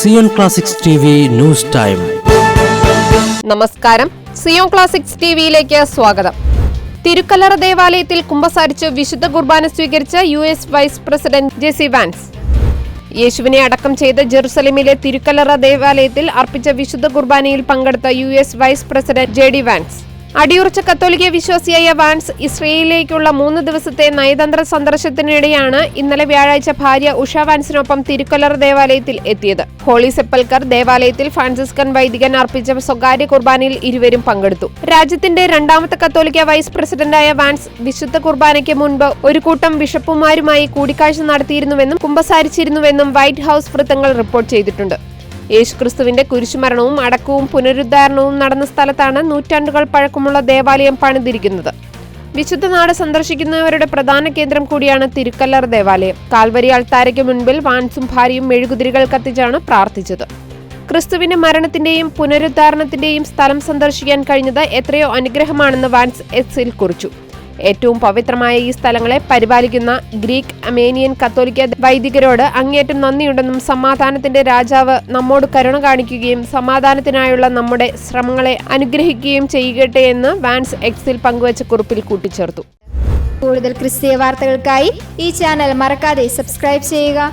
Zion classics news time. നമസ്കാരം. Zion classics ടിവിയിലേക്ക് സ്വാഗതം. തിരുക്കല്ലറ ദേവാലയത്തിൽ കുമ്പസാരിച്ച് വിശുദ്ധ കുർബാന സ്വീകരിച്ച U S vice president JD Vance. യേശുവിനെ അടക്കം ചെയ്ത ജെറുസലേമിലെ തിരുക്കല്ലറ ദേവാലയത്തിൽ അർപ്പിച്ച വിശുദ്ധ കുർബാനയിൽ പങ്കെടുത്ത U S vice president J D Vance. അടിയുറച്ച കത്തോലിക്ക വിശ്വാസിയായ വാൻസ് ഇസ്രയേലിലേക്കുള്ള മൂന്ന് ദിവസത്തെ നയതന്ത്ര സന്ദർശനത്തിനിടെയാണ് ഇന്നലെ വ്യാഴാഴ്ച ഭാര്യ ഉഷ വാൻസിനൊപ്പം തിരുക്കൊല്ലർ ദേവാലയത്തിൽ എത്തിയത്. ഹോളി സെപ്പൽക്കർ ദേവാലയത്തിൽ ഫ്രാൻസിസ്കൻ വൈദികൻ അർപ്പിച്ച സ്വകാര്യ കുർബാനയിൽ ഇരുവരും പങ്കെടുത്തു. രാജ്യത്തിന്റെ രണ്ടാമത്തെ കത്തോലിക്ക വൈസ് പ്രസിഡന്റായ വാൻസ് വിശുദ്ധ കുർബാനയ്ക്ക് മുൻപ് ഒരു കൂട്ടം ബിഷപ്പുമാരുമായി കൂടിക്കാഴ്ച നടത്തിയിരുന്നുവെന്നും കുമ്പസാരിച്ചിരുന്നുവെന്നും വൈറ്റ് ഹൌസ് വൃത്തങ്ങൾ റിപ്പോർട്ട് ചെയ്തിട്ടുണ്ട്. യേശുക്രിസ്തുവിന്റെ കുരിശുമരണവും അടക്കവും പുനരുദ്ധാരണവും നടന്ന സ്ഥലത്താണ് നൂറ്റാണ്ടുകൾ പഴക്കമുള്ള ദേവാലയം പണിതിരിക്കുന്നത്. വിശുദ്ധ നാട് സന്ദർശിക്കുന്നവരുടെ പ്രധാന കേന്ദ്രം കൂടിയാണ് തിരുക്കല്ലർ ദേവാലയം. കാൽവരി അൾത്താരയ്ക്ക് മുൻപിൽ വാൻസും ഭാര്യയും മെഴുകുതിരികൾ കത്തിച്ചാണ് പ്രാർത്ഥിച്ചത്. ക്രിസ്തുവിന്റെ മരണത്തിന്റെയും പുനരുദ്ധാരണത്തിന്റെയും സ്ഥലം സന്ദർശിക്കാൻ കഴിഞ്ഞത് എത്രയോ അനുഗ്രഹമാണെന്ന് വാൻസ് എസ്സിൽ കുറിച്ചു. ഏറ്റവും പവിത്രമായ ഈ സ്ഥലങ്ങളെ പരിപാലിക്കുന്ന ഗ്രീക്ക് അമേനിയൻ കത്തോലിക്ക വൈദികരോട് അങ്ങേറ്റം നന്ദിയുണ്ടെന്നും സമാധാനത്തിന്റെ രാജാവ് നമ്മോട് കരുണ കാണിക്കുകയും സമാധാനത്തിനായുള്ള നമ്മുടെ ശ്രമങ്ങളെ അനുഗ്രഹിക്കുകയും ചെയ്യട്ടെ എന്ന് വാൻസ് എക്സിൽ പങ്കുവച്ച കുറിപ്പിൽ കൂട്ടിച്ചേർത്തു. കൂടുതൽ ക്രിസ്തീയ വാർത്തകൾക്കായി ഈ ചാനൽ മറക്കാതെ സബ്സ്ക്രൈബ് ചെയ്യുക.